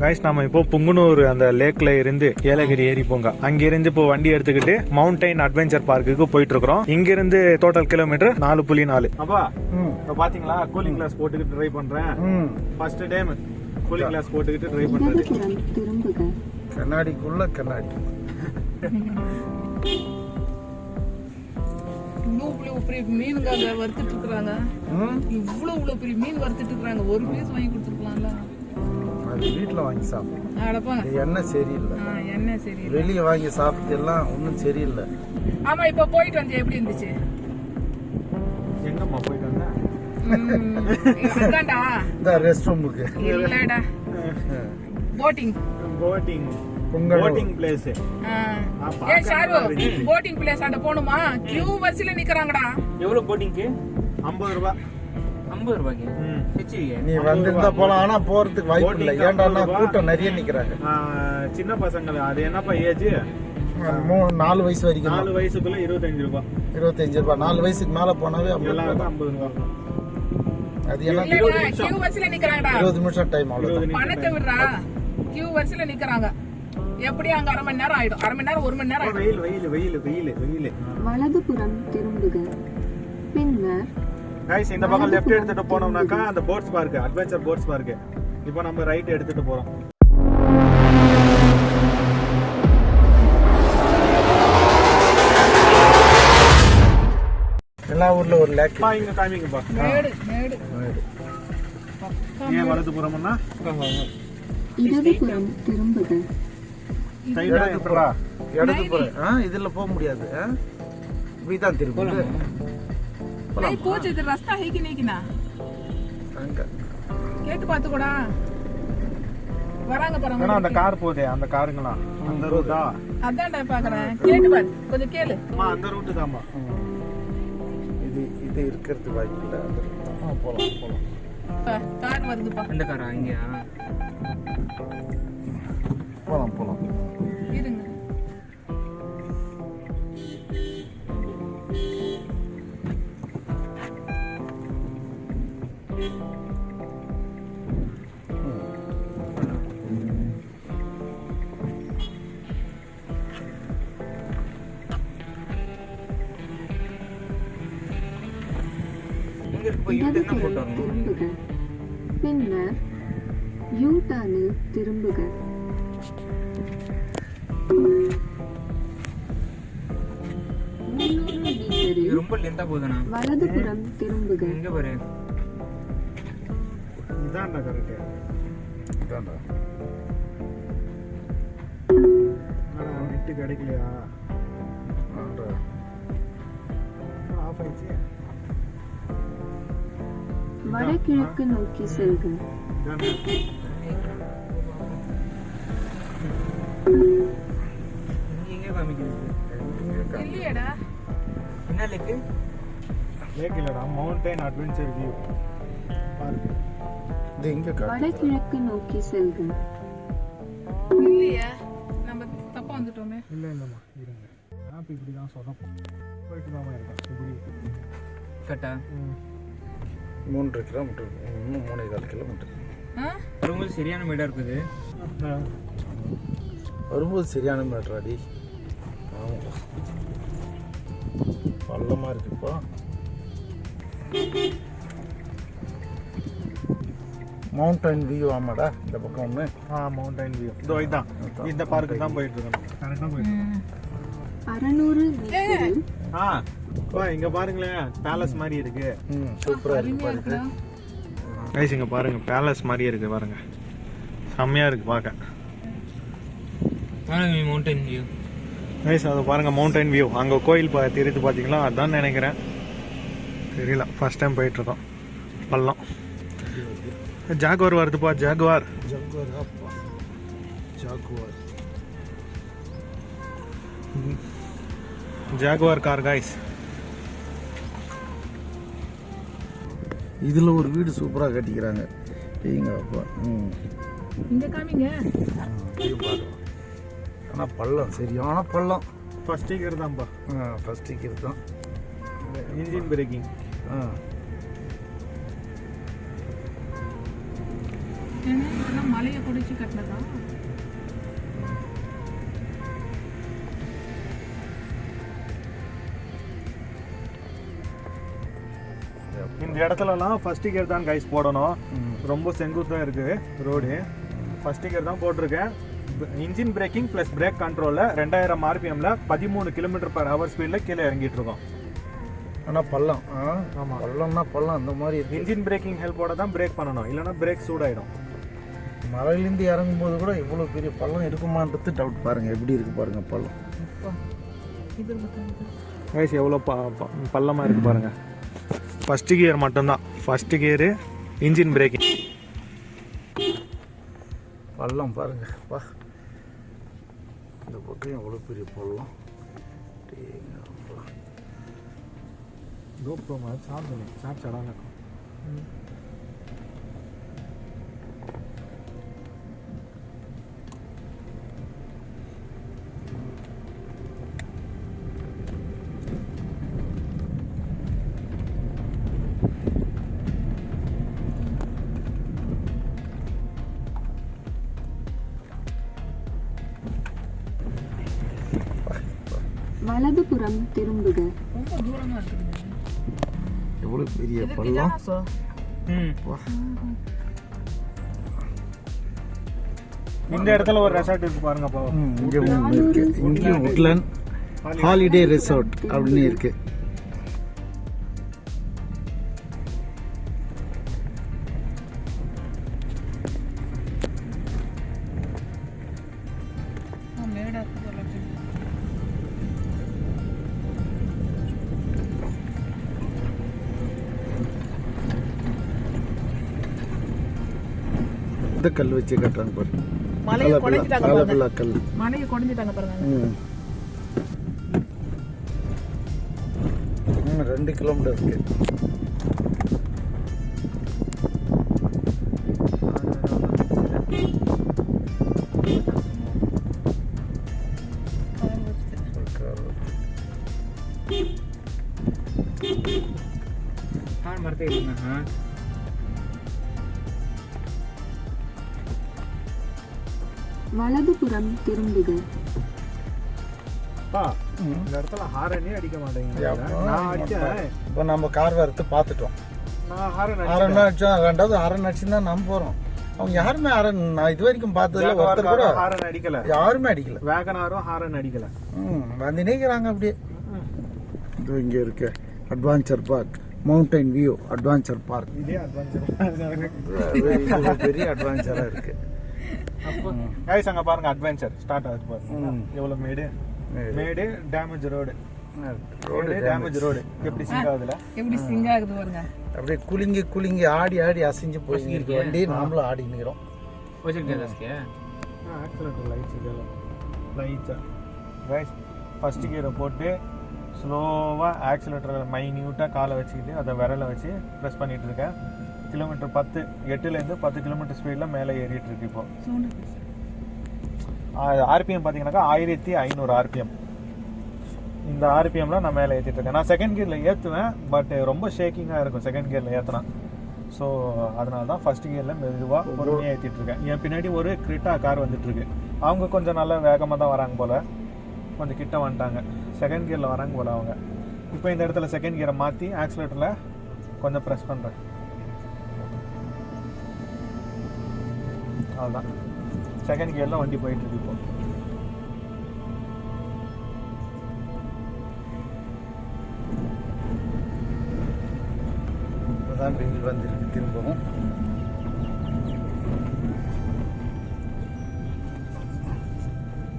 Guys நாம இப்போ புங்குனூர் அந்த லேக்ல இருந்து ஏலகிரி ஏரி போங்க. அங்க இருந்து இப்போ வண்டி எடுத்துக்கிட்டு மவுண்டைன் அட்வென்ச்சர் பார்க்குக்கு போயிட்டு இருக்கிறோம் இங்க இருந்து டோட்டல் கிலோமீட்டர் நாலு புள்ளி நாலு. அப்பா இப்போ பாத்தீங்களா? கூலிங் கிளாஸ் போட்டுக்கிட்டு ட்ரை பண்றேன். ம். ஃபர்ஸ்ட் டைம் கூலிங் கிளாஸ் போட்டுக்கிட்டு ட்ரை பண்றது கண்ணாடிக்குள்ள கண்ணாடி. இவ்வளவு பெரிய மீனுங்க வறுத்துட்டு மீன் வறுத்துட்டு இருக்காங்க ஒரு பீஸ் வாங்கி கொடுத்துருக்கலாம்ல. அது வீட்டில் வாங்கி சாப்பிடும் எண்ணெய் சரியில்லை. ஆ, என்ன சரி வெளியே வாங்கி சாப்பிட்டு எல்லாம் ஒன்றும் சரியில்லை. ஆமா இப்ப போயிட்டு வந்து எப்படி இருந்துச்சு? எங்கம்மா போயிட்டு வந்தேன் இந்த ரெஸ்ட் ரூமுக்கு இல்லடா. Boating boating Pongal. Boating place ஏ ஷாரு போட்டிங் பிளேஸ் அங்க போணுமா? கியூ வரிசையில நிக்கறாங்கடா. எவ்வளவு போட்டிங்க்கு ஐம்பது ரூபாய் ஐம்பது ரூபாய்க்கு. நீ வந்திருந்தா போலாம். ஆனா போறதுக்கு வாய்ப்பு இல்லை. ஏன்டா ரூபா. கூட்டம் நிறைய நிக்கிறாங்க சின்ன பசங்க அது என்னப்பா ஏஜ் மூணு நாலு வயசு வரைக்கும் நாலு வயசுக்குள்ள இருபத்தஞ்சு ரூபாய் இருபத்தஞ்சு ரூபாய் நாலு வயசுக்கு மேல போனாவே ஐம்பது ரூபாய் அது நிக்கறாங்கடா. இருபது நிமிஷம் டைம் பணத்தை விடுறா. கியூ வரிசையில நிக்கறாங்க. எப்படி அங்க அரை மணி நேரம் ஆயிடும். அரை மணி நேரம் ஒரு மணி நேரம் வெயில் வெயில் வெயில் வெயில் வெயில். வலதுபுறம் திரும்புக. பின்னர் கைஸ் இந்த பக்கம் லெஃப்ட் எடுத்துட்டு போனோம்னாக்கா அந்த boats park adventure boats park இப்போ நம்ம ரைட் எடுத்துட்டு போறோம். எல்லா ஊர்ல ஒரு லேக் பா இங்க காமிங்கப்பா மேடு மேடு. ஏன் வலது புறம்னா? இடதுபுறம் திரும்புக. டைட்டா இடதுபுறா இடதுபுற ஆ இதுல போக முடியாது? இப்படிதான் திரும்ப ಹೋಗ್ಬಲ್ಲ போச்சு இது ரஸ்தா ರಸ್ತಾ ಹೇಗಿನ அங்க ಹಂಗ. கேட்டு கூட வராங்க பாருங்க அந்த கார் போதே அந்த காருங்களா அந்த ரூட்டா அதான்டா பாக்குறேன் கேட்டு பாரு கொஞ்சம் கேளு அம்மா அந்த ரூட் தான்மா இது இது இருக்கிறது வாய்ப்பு இல்ல அந்த ரூட் போலாம் போலாம் கார் வருதுப்பா இந்த காரா இங்கயா போலாம் போலாம் யூ டர்னில் திரும்புக ரொம்ப லென்த்தா போகுதுண்ணா. வலதுபுறம் திரும்புக. இங்க பாரு. இதான்டா கரெக்ட் இதான்டா. நெட்டு கிடைக்கலையா. ஆஃப் ஆயிடுச்சு. வடகிழக்கு நோக்கி செல்க என்ன லேக்கு லேக் இல்லடா மவுண்டைன் அட்வென்ச்சர் வியூ பார்க் இது வடகிழக்கு நோக்கி செல்க இல்லையே நம்ம தப்பா வந்துட்டோமே இல்ல இல்லம்மா இருங்க ஆப் இப்படி தான் சொதப்போம் போயிட்டு தான் இருக்கேன் இப்படி கட்டா ம். மூன்றரை கிலோமீட்டர் இன்னும் மூணே கால் கிலோமீட்டர்? வரும்போது சரியான மேடா இருக்குது. வரும்போது சரியான மேட்ராடி. ஆமாப்பா பள்ளமா இருக்குப்பா மவுண்டன் வியூ ஆமாடா இந்த பக்கம் ஒன்று ஆ மவுண்டைன் வியூ. இதோ இதான். இந்த பார்க்கு தான் போயிட்டு இருக்கணும் கரெக்டாக போயிட்டு. அறநூறு ஆ. பா இங்க பாருங்களேன். பேலஸ் மாதிரி இருக்கு. ம் சூப்பராக இருக்கு கைஸ் இங்க பாருங்க பேலஸ் மாதிரி இருக்கு பாருங்க. செம்மையா இருக்கு பார்க்க. வானவி மவுண்டன் வியூ கைஸ் அதை பாருங்க மவுண்டைன் வியூ அங்க கோயில் பா தெரியுது பாத்தீங்களா அதான் நினைக்கிறேன். தெரியல ஃபர்ஸ்ட் டைம் போயிட்டு இருக்கோம். பள்ளம். ஜாகுவார் வருதுப்பா ஜாகுவார். ஜங்குவார் அப்பா. ஜாகுவார். ஜாகுவார் கார் கைஸ் இதில் ஒரு வீடு சூப்பராக கட்டிக்கிறாங்க. எங்க அப்பா. ம். இங்க காமிங்க. ஆனால் பள்ளம். சரியான பள்ளம். ஃபர்ஸ்ட் ஸ்டிக்கர் தான்ப்பா ஃபர்ஸ்ட் டிக்கெட் தான். இன்ஜின் பிரேக்கிங் ஆ. மலையை குடிச்சு கட்டினதா? இந்த இடத்துலலாம் ஃபர்ஸ்ட் கியர் தான் கைஸ் போடணும். ரொம்ப செங்குத்தாக இருக்குது ரோடு ஃபர்ஸ்ட் கியர் தான் போட்டிருக்கேன். இன்ஜின் பிரேக்கிங் ப்ளஸ் பிரேக் கண்ட்ரோலில் ரெண்டாயிரம் ஆர்பிஎம்ல பதிமூணு கிலோமீட்டர் பர் ஹவர் ஸ்பீடில் கீழே இறங்கிட்டு இருக்கோம். ஆனால் பள்ளம் ஆ? ஆமாம் பள்ளம்னா பள்ளம் அந்த மாதிரி இருக்கு. இன்ஜின் பிரேக்கிங் ஹெல்ப்போட தான் பிரேக் பண்ணணும். இல்லைன்னா பிரேக் சூடாயிடும். மலையிலேருந்து இறங்கும்போது கூட இவ்வளோ பெரிய பள்ளம் இருக்குமான்றது டவுட் பாருங்க எப்படி இருக்கு பாருங்க பள்ளம். கைஸ் எவ்வளோ ப ப- பள்ளமா இருக்கு ஃபஸ்ட்டு கியர் மட்டும்தான். ஃபஸ்ட்டு கியரு இன்ஜின் பிரேக்கிங் பள்ளம் பாருங்கள் பா இந்த பக்கம் எவ்வளோ பெரிய பள்ளம் டேங்கப்பா. GoPro மாதிரி சார்ஜ் வலதுபுறம் திரும்புக. ரொம்ப தூரமா இருக்குதுங்க எவ்வளோ பெரிய பள்ளம் இந்த இடத்துல ஒரு ரெசார்ட் இருக்கு பாருங்க இங்க இங்கேயும் உட்லன் ஹாலிடே ரிசார்ட் அப்படின்னு இருக்கு. கல் வச்சு கட்டுறாங்க பாருங்க மலையை குடைஞ்சிட்டாங்க பாருங்க. காலபில்லா கல். மலையை குடைஞ்சிட்டாங்க பாருங்க. ரெண்டு கிலோமீட்டர் இருக்கு. வலதுபுறம் திரும்புக அப்பா, இந்த இடத்துல ஹாரனே அடிக்க இப்போ நம்ம கார் வரத்து பார்த்துட்டோம். நான் ஹாரன் அடிச்சோம் ரெண்டாவது ஆரன் அடிச்சு தான் நம்ம போகிறோம் அவங்க யாருமே ஆரன் நான் இது வரைக்கும் பார்த்ததுல ஒருத்தர் கூட ஹாரன் அடிக்கல. யாருமே அடிக்கல. வேகனாரும் ஹாரன் அடிக்கல. ம் வந்து நினைக்கிறாங்க அப்படியே. இது இங்கே இருக்கு adventure park mountain view adventure park இதே அட்வென்ச்சர் இது பெரிய அட்வான்ச்சராக இருக்கு. கைஸ் அங்கே பாருங்க அட்வென்ச்சர் ஸ்டார்ட் ஆகுது பாருங்க. எவ்வளோ மேடு? மேடு. Damage road road damage road எப்படி சிங்க் ஆகுதுல? எப்படி சிங்க் ஆகுது பாருங்க. அப்படியே குலுங்கி குலுங்கி ஆடி ஆடி அசைஞ்சு போய் இருக்கு வண்டி நாமளும் ஆடி நிற்கிறோம் கைஸ் ஃபர்ஸ்ட் கியரை போட்டு ஸ்லோவாக ஆக்சிலேட்டரில் மைன்யூட்டாக காலை வச்சுக்கிட்டு அதை விரலை வச்சு ப்ரெஸ் பண்ணிகிட்டு இருக்கேன். கிலோமீட்டர் பத்து எட்டுலேருந்து பத்து கிலோமீட்டர் ஸ்பீடில் மேலே ஏறிட்டு இருக்கு இப்போ. ஆர்பிஎம் பார்த்தீங்கன்னாக்கா ஆயிரத்தி ஐநூறு ஆர்பிஎம். இந்த ஆர்பிஎம்லாம் நான் மேலே ஏற்றிட்டு இருக்கேன். நான் செகண்ட் கியரில் ஏற்றுவேன் பட் ரொம்ப ஷேக்கிங்காக இருக்கும் செகண்ட் கியரில் ஏற்றினா ஸோ அதனால தான் ஃபர்ஸ்ட் கியரில் மெதுவாக பொறுமையாக ஏற்றிட்டு இருக்கேன். என் பின்னாடி ஒரு கிரிட்டா கார் வந்துட்டுருக்கு அவங்க கொஞ்சம் நல்லா வேகமாக தான் வராங்க போல். கொஞ்சம் கிட்ட வந்துட்டாங்க. செகண்ட் கியரில் வராங்க போல் அவங்க. இப்போ இந்த இடத்துல செகண்ட் கியரை மாற்றி ஆக்சிலேட்டரில் கொஞ்சம் ப்ரெஸ் பண்ணுறேன் அவ்வளோதான் செகண்ட் கியரில் வண்டி போயிட்டு இருக்கு இப்போ. இப்போதான் வெயில் வந்திருக்கு திரும்பவும்.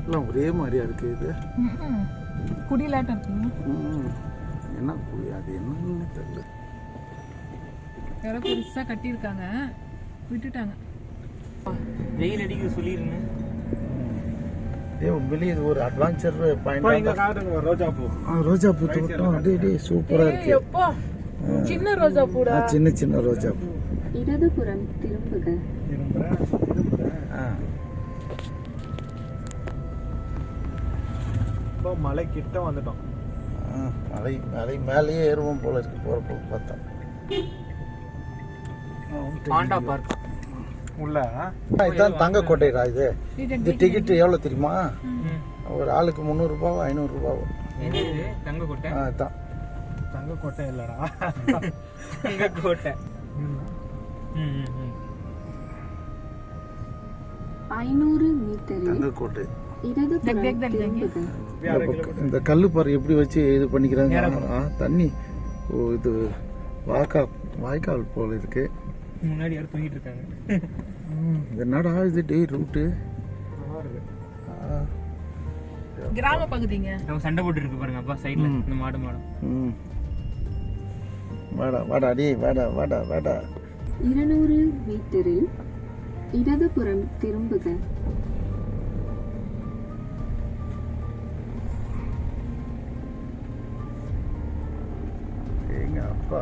எல்லாம் ஒரே மாதிரியா இருக்கு இது? குடிலாட்டம் இருக்குங்க ம். என்ன புளி அது என்னன்னு தெரியல. யாரோ பெருசா கட்டியிருக்காங்க. விட்டுட்டாங்க. வெயில் அடிக்க சொல்லிருந்தேன் உண்மையிலே இது ஒரு அட்வான்ச்சர் பாயிண்ட் ரோஜா பூ ரோஜா பூ தோட்டம். டே டே சூப்பரா இருக்கு. சின்ன ரோஜா பூடா சின்ன சின்ன ரோஜா பூ இடதுபுறம் திரும்புக. மலை கிட்ட வந்துட்டோம். மலை மலை மேலேயே ஏறுவோம் போல இருக்கு. போகிறப்போ பார்த்தோம் பாண்டா பார்க். உள்ள. இதுதான் தங்க கோட்டைடா இது. இது டிக்கெட் எவ்வளோ தெரியுமா. ஒரு ஆளுக்கு முந்நூறுரூபாவோ ஐநூறுரூபாவோ. தங்க கோட்டை ஆ இதுதான் தங்க கோட்டை இல்லடா தங்க கோட்டை. ஐநூறு தங்க கோட்டை இந்த கல்லு பாரு எப்படி வச்சு இது பண்ணிக்கிறாங்க? தண்ணி. ஓ இது வாய்க்கா வாய்க்கால் போல இருக்கு. முன்னாடி யாரும் தூங்கிட்டு இருக்காங்க. இது என்னடா இது? டே ரூட்டு. கிராம பகுதிங்க. நம்ம சண்டை போட்டு இருக்கு பாருங்க அப்பா சைடுல இந்த மாடு மாடும் ம். வாடா வாடா டே வாடா வாடா வாடா. இருநூறு மீட்டரில் இடதுபுறம் திரும்புக. எங்க அப்பா.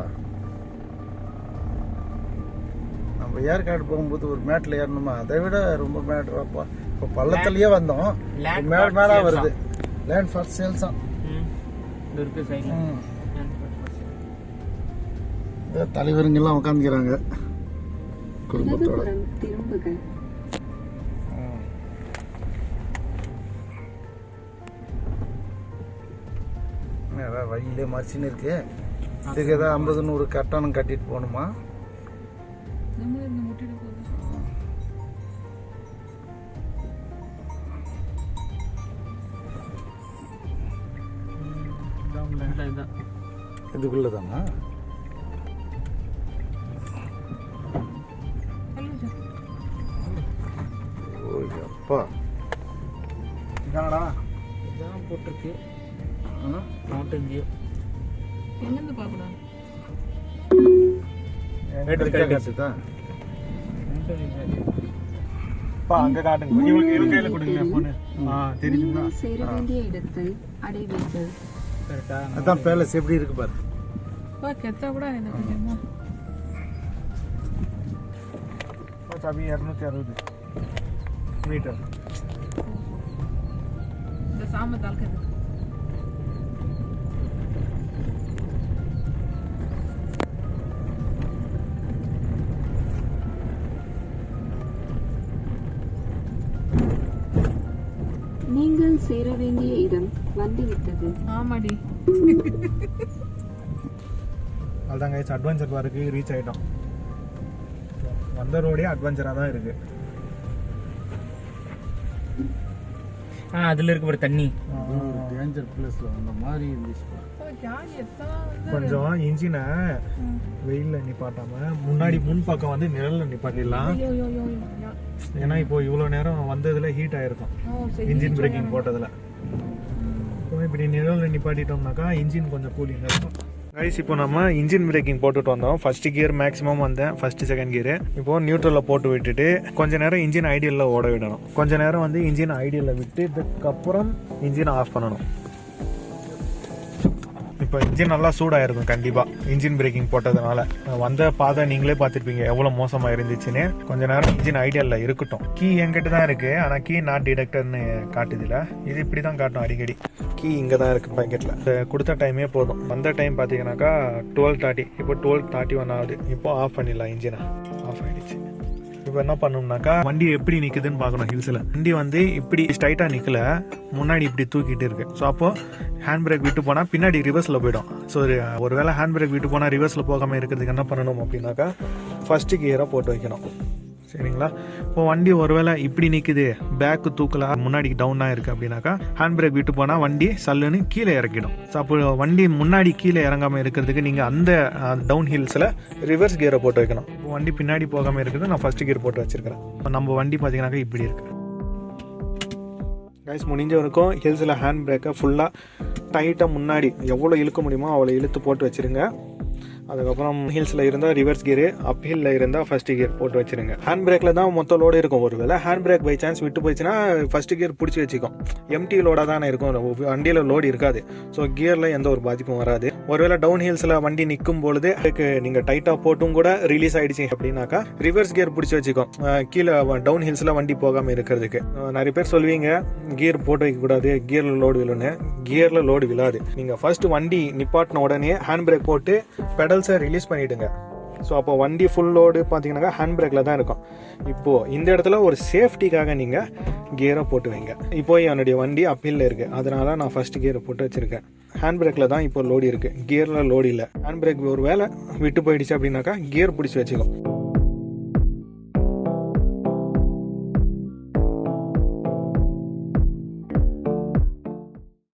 நம்ம ஏற்காடு போகும்போது ஒரு மேட்டில் ஏறணுமா? அதை விட ரொம்ப மேட்ராப்பா இப்போ பள்ளத்துலயே வந்தோம். Land மேல for மேல sales வருது. லேண்ட் ஃபார் சேல்ஸா இந்த தலைவருங்கெல்லாம் உட்காந்துக்கிறாங்க குடும்பத்தோட. வழியிலே மறைச்சின்னு இருக்கு. இதுக்கு ஏதாவது ஐம்பது நூறு கட்டணம் கட்டிட்டு போகணுமா? நம்ம இந்த முட்டிட்டு போகுது இதுதான் இதுக்குள்ள தானா ஓ அப்பா. இதானடா? இதான் போட்டிருக்கு. ஆ? மவுண்டன் வியூ எங்கிருந்து பார்க்கணும் அங்க காட்டுங்க. இவங்க இவங்க கையில கொடுங்க போனு ஆ தெரியுதுங்களா நீங்கள் சேர வேண்டிய இடத்தை அடைவீர்கள் கரெக்டா அதான் பேலஸ் எப்படி இருக்கு பாரு. பா கெத்தா கூட இரநூத்தி அறுபது. மீட்டர். இந்த சாம தாழ்க்கிறது நீங்கள் சேர வேண்டிய இடம் வந்துவிட்டது. ஆமாடி. அதுதான் கைஸ் அட்வென்ச்சர் பார்க்கு ரீச் ஆயிட்டோம். வந்த ரோடே அட்வென்ச்சராக தான் இருக்கு. ஆ அதுல இருக்கு பாரு தண்ணி. டேஞ்சர் பிளேஸ்ல அந்த மாதிரி இருந்துச்சு கொஞ்சம் இன்ஜினை வெயில்ல நிப்பாட்டாம முன்னாடி முன் பக்கம் வந்து நிழல்ல நிப்பாட்டிடலாம். ஏன்னா இப்போ இவ்வளோ நேரம் வந்ததுல ஹீட் ஆயிருக்கும். இன்ஜின் பிரேக்கிங் போட்டதுல. இப்போ இப்படி நிழல்ல நிப்பாட்டிட்டோம்னாக்கா இன்ஜின் கொஞ்சம் கூலிங் இருக்கும். கைஸ் இப்போ நம்ம இன்ஜின் பிரேக்கிங் போட்டுட்டு வந்தோம். ஃபர்ஸ்ட் கியர் மேக்ஸிமம் வந்தேன். ஃபர்ஸ்ட் செகண்ட் கியர் இப்போ நியூட்ரலில் போட்டு விட்டுட்டு கொஞ்ச நேரம் இன்ஜின் ஐடியலில் ஓட விடணும். கொஞ்ச நேரம் வந்து இன்ஜின் ஐடியலில் விட்டு இதுக்கப்புறம் இன்ஜின் ஆஃப் பண்ணணும். இப்போ இன்ஜின் நல்லா சூடாயிருக்கும் கண்டிப்பாக இன்ஜின் பிரேக்கிங் போட்டதுனால. வந்த பாதை நீங்களே பார்த்துருப்பீங்க எவ்வளோ மோசமாக இருந்துச்சுன்னு. கொஞ்ச நேரம் இன்ஜின் ஐடியலில் இருக்கட்டும். கீ என்கிட்ட தான் இருக்குது ஆனால் கீ நாட் டிடெக்டர்னு காட்டுதில்ல இது இப்படி தான் காட்டும் அடிக்கடி. கீ இங்கே தான் இருக்குது பாக்கெட்டில் கொடுத்த டைமே போதும். வந்த டைம் பார்த்தீங்கன்னாக்கா டுவெல் தேர்ட்டி இப்போ டுவெல் தேர்ட்டி ஒன் ஆகுது. இப்போ ஆஃப் பண்ணிடலாம் இன்ஜினை ஆஃப் ஆகிடுச்சு இப்போ என்ன பண்ணணும்னாக்கா வண்டி எப்படி நிற்குதுன்னு பார்க்கணும் ஹில்ஸில் வண்டி வந்து இப்படி ஸ்ட்ரைட்டாக நிற்கல முன்னாடி இப்படி தூக்கிட்டு இருக்கு. ஸோ அப்போது ஹேண்ட் பிரேக் விட்டு போனால் பின்னாடி ரிவர்ஸில் போயிடும். ஸோ ஒரு வேளை ஹேண்ட் பிரேக் விட்டு போனால் ரிவர்ஸில் போகாமல் இருக்கிறதுக்கு என்ன பண்ணணும் அப்படின்னாக்கா ஃபஸ்ட்டு கியரை போட்டு வைக்கணும். சரிங்களா? இப்போ வண்டி ஒருவேளை இப்படி நிற்குது பேக்கு தூக்கல முன்னாடி டவுனாக இருக்குது அப்படின்னாக்கா ஹேண்ட் பிரேக் விட்டு போனால் வண்டி சல்லுன்னு கீழே இறக்கிடும் ஸோ அப்போ வண்டி முன்னாடி கீழே இறங்காமல் இருக்கிறதுக்கு நீங்கள் அந்த டவுன் ஹில்ஸில் ரிவர்ஸ் கியரை போட்டு வைக்கணும். இப்போ வண்டி பின்னாடி போகாமல் இருக்குது நான் ஃபர்ஸ்ட் கியர் போட்டு வச்சிருக்கிறேன். இப்போ நம்ம வண்டி பார்த்தீங்கன்னாக்கா இப்படி இருக்கு. கைஸ் முடிஞ்ச வரைக்கும் ஹில்ஸில் ஹேண்ட் பிரேக்கை ஃபுல்லாக டைட்டாக முன்னாடி எவ்வளோ இழுக்க முடியுமோ அவ்வளோ இழுத்து போட்டு வச்சிருங்க. அதுக்கப்புறம் ஹில்ஸில் இருந்தால் ரிவர்ஸ் கியர் அப் ஹில்ல இருந்தால் ஃபர்ஸ்ட் கியர் போட்டு வச்சிருங்க. ஹேண்ட் பிரேக்கில் தான் மொத்த லோடு இருக்கும் ஒருவேளை ஹேண்ட் பிரேக் பை சான்ஸ் விட்டு போச்சுன்னா ஃபர்ஸ்ட் கியர் பிடிச்சி வச்சுக்கும். எம்டி லோடாக தானே இருக்கும். வண்டியில் லோடு இருக்காது. ஸோ கியரில் எந்த ஒரு பாதிப்பும் வராது. ஒருவேளை டவுன் ஹில்ஸில் வண்டி நிற்கும் பொழுது அதுக்கு நீங்கள் டைட்டாக போட்டும் கூட ரிலீஸ் ஆகிடுச்சு அப்படின்னாக்கா ரிவர்ஸ் கியர் பிடிச்சி வச்சுக்கும். கீழே டவுன் ஹில்ஸில் வண்டி போகாமல் இருக்கிறதுக்கு. நிறைய பேர் சொல்லுவீங்க கியர் போட்டு வைக்கக்கூடாது கியரில் லோடு விழுன்னு. கியரில் லோடு விழாது. நீங்கள் ஃபர்ஸ்ட் வண்டி நிப்பாட்டின உடனே ஹேண்ட் பிரேக் போட்டு பெடல் பெடல்ஸை ரிலீஸ் பண்ணிவிடுங்க ஸோ அப்போ வண்டி ஃபுல் லோடு பார்த்தீங்கன்னாக்கா ஹேண்ட் பிரேக்கில் தான் இருக்கும். இப்போது இந்த இடத்துல ஒரு சேஃப்டிக்காக நீங்கள் கியரை போட்டு வைங்க. இப்போ என்னுடைய வண்டி அப்பீலில் இருக்குது அதனால நான் ஃபர்ஸ்ட் கியரை போட்டு வச்சுருக்கேன். ஹேண்ட் பிரேக்கில் தான் இப்போ லோடு இருக்குது கியரில் லோடு இல்லை. ஹேண்ட் பிரேக் ஒரு வேளை விட்டு போயிடுச்சு அப்படின்னாக்கா கியர் பிடிச்சி வச்சுக்கோ